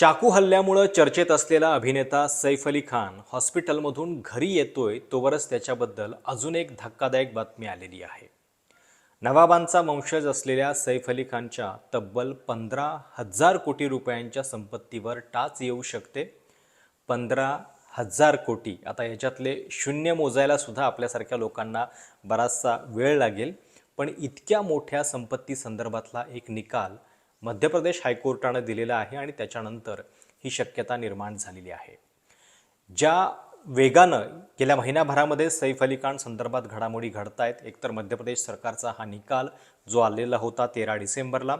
चाकू हल्ल्यामुळं चर्चेत असलेला अभिनेता सैफ अली खान हॉस्पिटलमधून घरी येतोय तोवरच त्याच्याबद्दल अजून एक धक्कादायक बातमी आलेली आहे. नवाबांचा वंशज असलेल्या सैफ अली खानच्या तब्बल पंधरा हजार कोटी रुपयांच्या संपत्तीवर टाच येऊ शकते. पंधरा हजार कोटी आता याच्यातले शून्य मोजायला सुद्धा आपल्यासारख्या लोकांना बराचसा वेळ लागेल पण इतक्या मोठ्या संपत्ती संदर्भातला एक निकाल मध्य प्रदेश हायकोर्टानं दिलेला आहे आणि त्याच्यानंतर ही शक्यता निर्माण झालेली आहे. ज्या वेगानं गेल्या महिन्याभरामध्ये सैफ अली खान संदर्भात घडामोडी घडत आहेत एकतर मध्य प्रदेश सरकारचा हा निकाल जो आलेला होता तेरा डिसेंबरला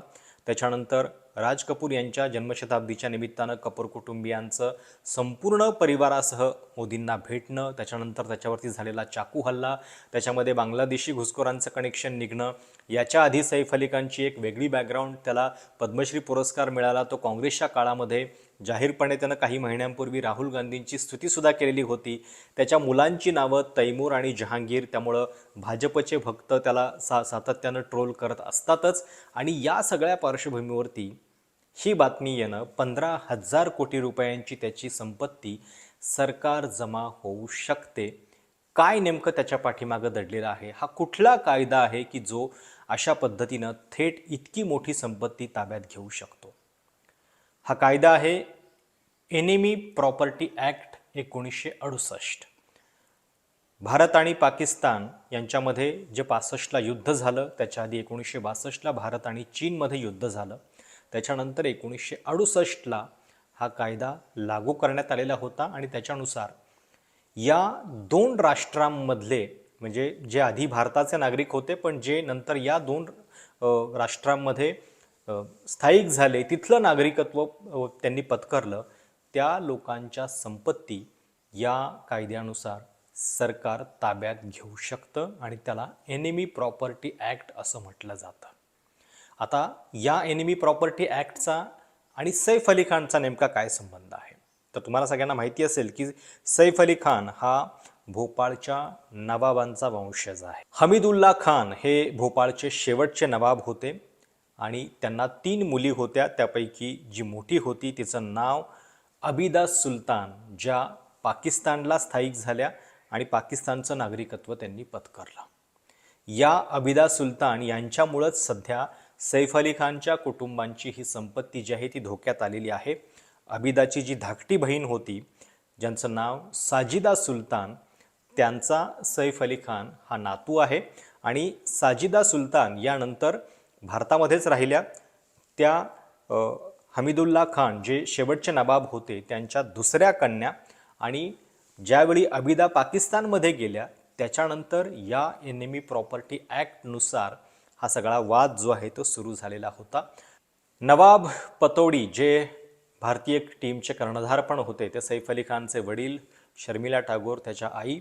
त्याच्यानंतर राज कपूर यांच्या जन्मशताब्दीच्या निमित्तानं कपूर कुटुंबियांचं संपूर्ण परिवारासह मोदींना भेटणं त्याच्यानंतर त्याच्यावरती झालेला चाकू हल्ला त्याच्यामध्ये बांगलादेशी घुसखोरांचं कनेक्शन निघणं याच्या आधी सैफ अली खानची एक वेगळी बॅकग्राऊंड त्याला पद्मश्री पुरस्कार मिळाला तो काँग्रेसच्या काळामध्ये. जाहीरपणे त्यानं काही महिन्यांपूर्वी राहुल गांधींची स्तुतीसुद्धा केलेली होती. त्याच्या मुलांची नावं तैमूर आणि जहांगीर त्यामुळं भाजपचे भक्त त्याला सा सातत्यानं ट्रोल करत असतातच. आणि या सगळ्या पार्श्वभूमीवरती ही बातमी येणं पंधरा हजार कोटी रुपयांची त्याची संपत्ती सरकार जमा होऊ शकते. काय नेमकं त्याच्या पाठीमागं दडलेलं आहे? हा कुठला कायदा आहे की जो अशा पद्धतीनं थेट इतकी मोठी संपत्ती ताब्यात घेऊ शकतो? हा कायदा आहे एनिमी प्रॉपर्टी ॲक्ट एकोणीसशे अडुसष्ट. भारत आणि पाकिस्तान यांच्यामध्ये जे पासष्टला युद्ध झालं त्याच्या आधी एकोणीसशे बासष्टला भारत आणि चीनमध्ये युद्ध झालं. त्याच्यानंतर एकोणीसशे अडुसष्टला हा कायदा लागू करण्यात आलेला होता आणि त्याच्यानुसार या दोन राष्ट्रांमधले म्हणजे जे आधी भारताचे नागरिक होते पण जे नंतर या दोन राष्ट्रांमध्ये स्थायिक झाले तिथलं नागरिकत्व त्यांनी पत्करलं त्या लोकांच्या संपत्ती या कायद्यानुसार सरकार ताब्यात घेऊ शकतं आणि त्याला एनिमी प्रॉपर्टी ॲक्ट असं म्हटलं जातं. आता या एनिमी प्रॉपर्टी ॲक्टचा आणि सैफ अली खानचा नेमका काय संबंध आहे? तर तुम्हाला सगळ्यांना माहिती असेल की सैफ अली खान हा भोपाळच्या नवाबांचा वंशज आहे. हमीदुल्ला खान हे भोपाळचे शेवटचे नवाब होते. आणि त्यांना तीन मुली होत्या त्यापैकी जी मोठी होती तिचं नाव अबिदा सुलतान ज्या पाकिस्तानला स्थायिक झाल्या आणि पाकिस्तानचं नागरिकत्व त्यांनी पत्करलं. या अबिदा सुलतान यांच्यामुळंच सध्या सैफ अली खानच्या कुटुंबांची ही संपत्ती जी आहे ती धोक्यात आलेली आहे. अबिदाची जी धाकटी बहीण होती ज्यांचं नाव साजिदा सुलतान त्यांचा सैफ अली खान हा नातू आहे. आणि साजिदा सुलतान यानंतर भारतामध्येच राहिल्या त्या हमीदुल्ला खान जे शेवटचे नवाब होते त्यांच्या दुसऱ्या कन्या आणि ज्यावेळी अबिदा पाकिस्तानमध्ये गेल्या त्याच्यानंतर या एनिमी प्रॉपर्टी ॲक्टनुसार हा सगळा वाद जो आहे तो सुरू झालेला होता. नवाब पतोडी जे भारतीय टीमचे कर्णधार पण होते ते सैफ अली खानचे वडील शर्मिला टागोर त्याच्या आई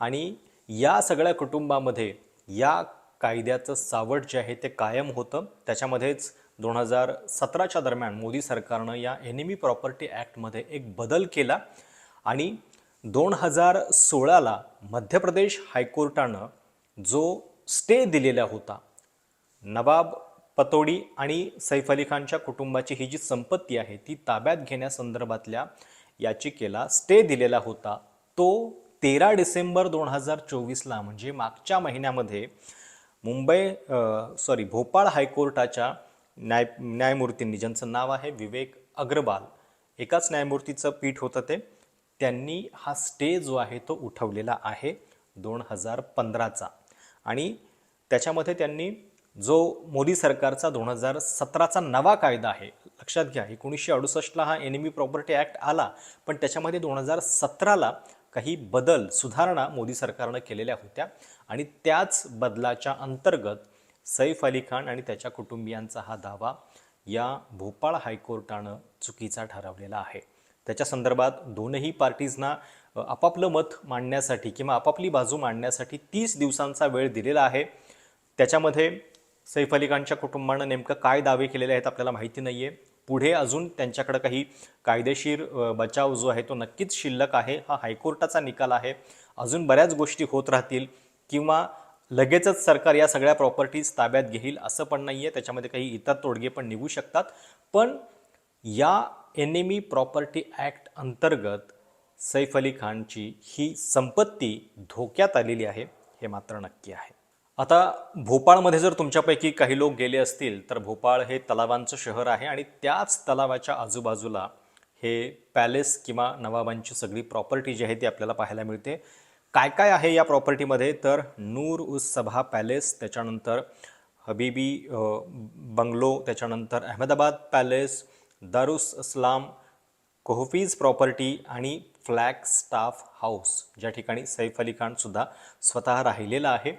आणि या सगळ्या कुटुंबामध्ये या कायद्याचं सावट जे आहे ते कायम होतं. त्याच्यामध्येच दोन हजार सतराच्या दरम्यान मोदी सरकारनं या एनिमी प्रॉपर्टी ॲक्टमध्ये एक बदल केला आणि दोन हजार सोळाला मध्य प्रदेश हायकोर्टानं जो स्टे दिलेला होता नवाब पतोडी आणि सैफ अली खानच्या कुटुंबाची ही जी संपत्ती आहे ती ताब्यात घेण्यासंदर्भातल्या याचिकेला स्टे दिलेला होता. तो तेरा डिसेंबर दोन हजार चोवीसला म्हणजे मागच्या महिन्यामध्ये मुंबई सॉरी भोपाळ हायकोर्टाच्या न्याय न्यायमूर्तींनी ज्यांचं नाव आहे विवेक अग्रवाल एकाच न्यायमूर्तीचं पीठ होतं ते त्यांनी हा स्टे जो आहे तो उठवलेला आहे दोन हजार पंधराचा. आणि त्याच्यामध्ये त्यांनी जो मोदी सरकारचा दोन हजार सतराचा नवा कायदा आहे लक्षात घ्या एकोणीसशे अडुसष्टला हा एनिमी प्रॉपर्टी ॲक्ट आला पण त्याच्यामध्ये दोन हजार सतराला काही बदल सुधारणा मोदी सरकारनं केलेल्या होत्या. आणि त्याच बदलाच्या अंतर्गत सैफ अली खान आणि त्याच्या कुटुंबियांचा हा दावा या भोपाळ हायकोर्टानं चुकीचा ठरवलेला आहे. त्याच्या संदर्भात दोनही पार्टीजना आपापलं मत मांडण्यासाठी किंवा आपापली बाजू मांडण्यासाठी तीस दिवसांचा वेळ दिलेला आहे. त्याच्यामध्ये सैफ अली खानच्या कुटुंबानं नेमकं काय दावे केलेले आहेत आपल्याला माहिती नाही आहे पुढे अजून त्यांच्याकडे काही कायदेशीर बचाव जो आहे तो नक्कीच शिल्लक आहे. हा हायकोर्टाचा निकाल आहे. अजून बऱ्याच गोष्टी होत राहतील किंवा लगेचच सरकार या सगळ्या प्रॉपर्टीज ताब्यात घेईल असं पण नाही आहे त्याच्यामध्ये काही इतर तोडगे पण निघू शकतात. पण या एनिमी प्रॉपर्टी ॲक्ट अंतर्गत सैफ अली खानची ही संपत्ती धोक्यात आलेली आहे हे मात्र नक्की आहे. आता भोपाळमध्ये जर तुमच्यापैकी काही लोक गेले असतील तर भोपाळ हे तलावांचं शहर आहे आणि त्याच तलावाच्या आजूबाजूला हे पॅलेस किंवा नवाबांची सगळी प्रॉपर्टी जी आहे ती आपल्याला पाहायला मिळते. काय काय आहे या प्रॉपर्टीमध्ये? तर नूर उस सभा पॅलेस त्याच्यानंतर हबीबी बंगलो त्याच्यानंतर अहमदाबाद पॅलेस दारुस इस्लाम कोहफीज प्रॉपर्टी आणि फ्लॅग स्टाफ हाऊस. ज्या ठिकाणी सैफ अली खान सुद्धा स्वतः राहिलेला आहे.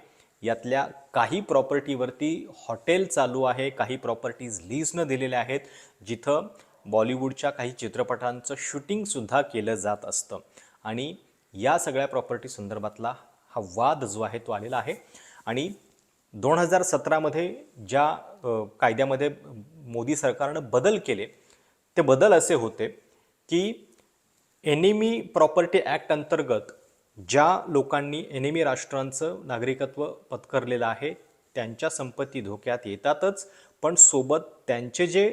यातल्या काही प्रॉपर्टीवरती हॉटेल चालू आहे काही प्रॉपर्टीज लीजनं दिलेल्या आहेत जिथं बॉलिवूडच्या काही चित्रपटांचं शूटिंगसुद्धा केलं जात असतं. आणि या सगळ्या प्रॉपर्टी संदर्भातला हा वाद जो आहे तो आलेला आहे. आणि दोन हजार सतरामध्ये ज्या कायद्यामध्ये मोदी सरकारनं बदल केले ते बदल असे होते की एनिमी प्रॉपर्टी ॲक्ट अंतर्गत ज्या लोकांनी एनिमी राष्ट्रांचं नागरिकत्व पत्करलेलं आहे त्यांच्या संपत्ती धोक्यात येतातच. पण सोबत त्यांचे जे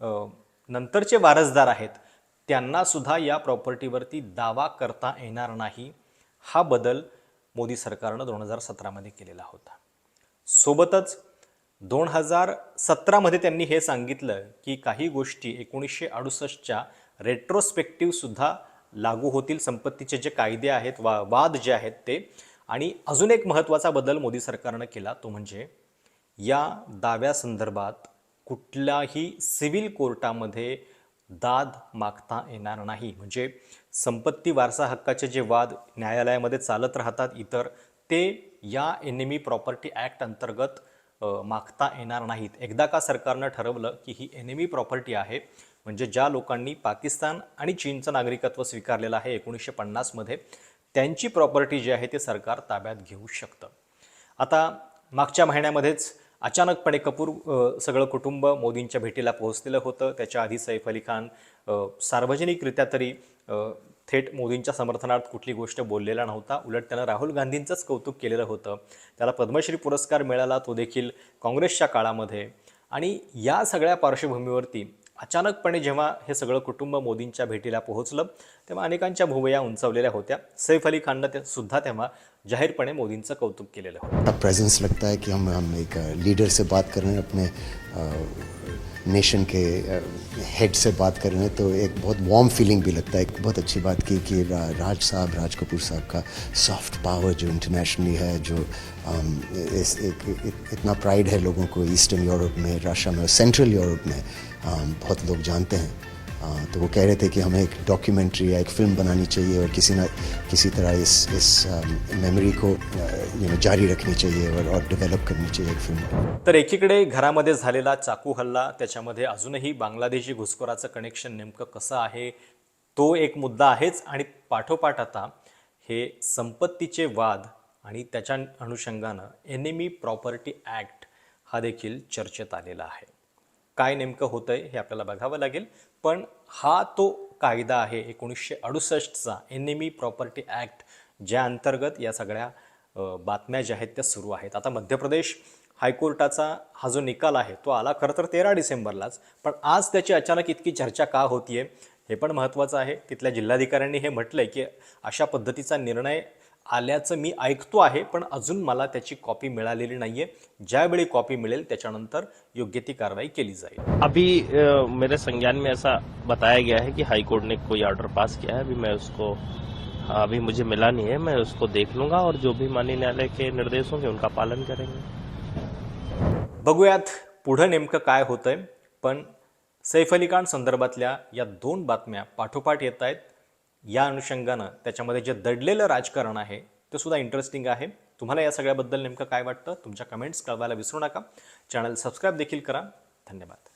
नंतरचे वारसदार आहेत त्यांनासुद्धा या प्रॉपर्टीवरती दावा करता येणार नाही. हा बदल मोदी सरकारनं दोन हजार सतरामध्ये केलेला होता. सोबतच दोन हजार सतरामध्ये त्यांनी हे सांगितलं की काही गोष्टी एकोणीसशे अडुसष्टच्या रेट्रोस्पेक्टिव्हसुद्धा लागू होतील संपत्तीचे जे कायदे आहेत वा वाद जे आहेत ते. आणि अजून एक महत्त्वाचा बदल मोदी सरकारनं केला तो म्हणजे या दाव्यासंदर्भात कुठल्याही सिव्हिल कोर्टामध्ये दाद मागता येणार नाही. म्हणजे संपत्ती वारसा हक्काचे जे वाद न्यायालयामध्ये चालत राहतात इतर ते या एनिमी प्रॉपर्टी ॲक्ट अंतर्गत मागता येणार नाहीत. एकदा का सरकारनं ठरवलं की ही एनिमी प्रॉपर्टी आहे म्हणजे ज्या लोकांनी पाकिस्तान आणि चीनचं नागरिकत्व स्वीकारलेलं आहे एकोणीसशे पन्नासमध्ये त्यांची प्रॉपर्टी जी आहे ते सरकार ताब्यात घेऊ शकतं. आता मागच्या महिन्यामध्येच अचानकपणे कपूर सगळं कुटुंब मोदींच्या भेटीला पोहोचलेलं होतं. त्याच्या आधी सैफ अली खान सार्वजनिकरित्या तरी थेट मोदींच्या समर्थनार्थ कुठली गोष्ट बोललेला नव्हता. उलट त्यानं राहुल गांधींचंच कौतुक केलेलं होतं. त्याला पद्मश्री पुरस्कार मिळाला तो देखील काँग्रेसच्या काळामध्ये. आणि या सगळ्या पार्श्वभूमीवरती अचानकपणे जेव्हा हे सगळं कुटुंब मोदींच्या भेटीला पोहोचलं तेव्हा अनेकांच्या भुवया उंचावलेल्या होत्या. सैफ अली खाननं ते सुद्धा तेव्हा जाहीरपणे मोदींचं कौतुक केलेलं होतं. का प्रेजेंस लगता है कि हम हम एक लीडर से बात कर रहे हैं अपने नेशन के हेड से बात कर रहे हैं तो एक बहुत वार्म फीलिंग भी लगता है। एक बहुत अच्छी बात की कि रा, राज साहब राज कपूर साहब का सॉफ्ट पावर जो इंटरनेशनली है जो इस, एक, इत, इतना प्राइड है लोगों को ईस्टर्न यूरोप में रशिया में सेंट्रल यूरोप में बहुत लोग जानते हैं। तो वो कह रहे थे कि हमें एक डॉक्यूमेंट्री या एक फिल्म बनानी चाहिए और किसी ना किसी तरह इस इस um, मेमोरी को uh, यू नो जारी रखनी चाहिए और और डेवलप करनी चाहिए एक फिल्म तर एकीकडे घरामध्ये झालेला चाकू हल्ला त्याच्यामध्ये अजूनही बांगलादेशी घुसखोराचं कनेक्शन नेमकं कसं आहे तो एक मुद्दा आहेच. आणि पाठोपाठ आता हे संपत्तीचे वाद आणि त्याच्या अनुषंगानं एनिमी प्रॉपर्टी ॲक्ट हा देखील चर्चेत आलेला आहे. काय नेमकं होतं आहे हे आपल्याला बघावं लागेल. पण हा तो कायदा आहे एकोणीसशे अडुसष्टचा. एनिमी प्रॉपर्टी ॲक्ट ज्या अंतर्गत या सगळ्या बातम्या ज्या आहेत त्या सुरू आहेत. आता मध्य प्रदेश हायकोर्टाचा हा जो निकाल आहे तो आला खरं तर तेरा डिसेंबरलाच. पण आज त्याची अचानक इतकी चर्चा का होतीये हे पण महत्त्वाचं आहे. तिथल्या जिल्हाधिकाऱ्यांनी हे म्हटलं आहे की अशा पद्धतीचा निर्णय आल्याचं मी ऐकतो आहे पण अजून मला त्याची कॉपी मिळालेली नाहीये. ज्यावेळी कॉपी मिळेल त्याच्यानंतर योग्य ती कारवाई केली जाईल. अभी मेरे संज्ञान में ऐसा बताया गया है कि हाई कोर्ट ने कोई ऑर्डर पास किया है। अभी मैं उसको अभी मुझे मिला नहीं है मैं उसको देख लूंगा और जो भी माननीय न्यायालय के निर्देश होंगे उनका पालन करेंगे। बघूयात पुढं नेमकं काय होतंय पण सैफ अली खान संदर्भातल्या या दोन बातम्या पाठोपाठ येत आहेत. या अनुषंगानं त्याच्यामध्ये जे दडलेलं राजकारण आहे ते सुद्धा इंटरेस्टिंग आहे. तुम्हाला या सगळ्याबद्दल नेमकं काय वाटतं? तुमच्या कमेंट्स कळवायला विसरू नका. चॅनल सबस्क्राईब देखील करा. धन्यवाद.